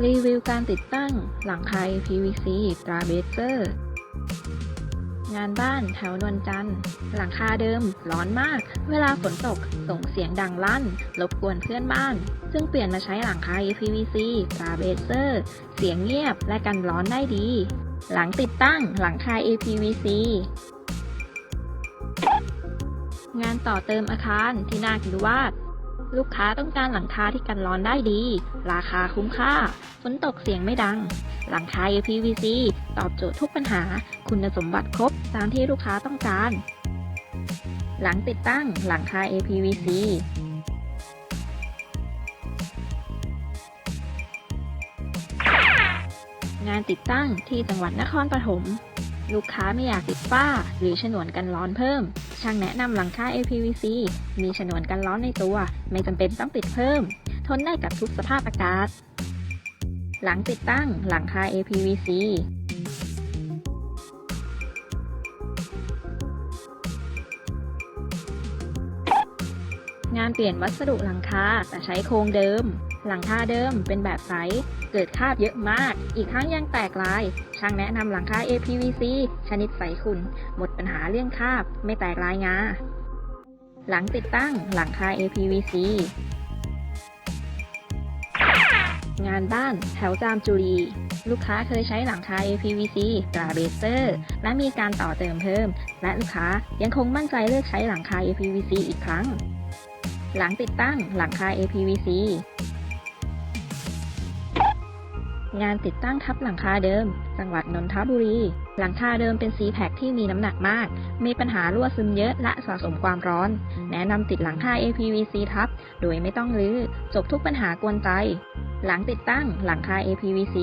รีวิวการติดตั้งหลังคา PVC ตราเบเซอร์ งานบ้านแถวนวลจันทร์หลังคาเดิมร้อนมาก เวลาฝนตกส่งเสียงดังลั่นรบกวนเพื่อนบ้าน ซึ่งเปลี่ยนมาใช้หลังคา PVC ตราเบเซอร์ เสียงเงียบและกันร้อนได้ดี หลังติดตั้งหลังคา APVC งานต่อเติมอาคารที่นาคิดวาด ลูกค้าต้องการหลังคาที่กันร้อนได้ดี ราคาคุ้มค่า ฝนตกเสียงไม่ดัง หลังคา APVC ตอบโจทย์ทุกปัญหา คุณสมบัติครบตามที่ลูกค้าต้องการ หลังติดตั้งหลังคา APVC งานติดตั้งที่จังหวัดนครปฐม ลูกค้าไม่อยากติดฝ้า หรือฉนวนกันร้อนเพิ่ม ช่างแนะนำหลังคา APVC มีฉนวนกันร้อนในตัว ไม่จำเป็นต้องติดเพิ่ม ทนได้กับทุกสภาพอากาศ หลังติดตั้งหลังคา APVC งานเปลี่ยนวัสดุหลังคาแต่ใช้โครงเดิม หลังคาเดิมเป็นแบบใส เกิดคราบเยอะมาก อีกทั้งยังแตกลาย ช่างแนะนำหลังคา APVC ชนิดใสขุ่นหมดปัญหาเรื่องคราบ ไม่แตกลายงา หลังติดตั้งหลังคา APVC งานบ้านแถวจามจุรี ลูกค้าเคยใช้หลังคา APVC ตราเบเซอร์ และมีการต่อเติมเพิ่ม และลูกค้ายังคงมั่นใจเลือกใช้หลังคา APVC อีกครั้ง หลังติดตั้งหลังคา APVC งานติดตั้งทับหลังคาเดิม จังหวัดนนทบุรี หลังคาเดิมเป็นซีแพคที่มีน้ำหนักมาก มีปัญหารั่วซึมเยอะและสะสมความร้อน แนะนำติดหลังคา APVC ทับ โดยไม่ต้องรื้อ จบทุกปัญหากวนใจ หลังติดตั้งหลังคา APVC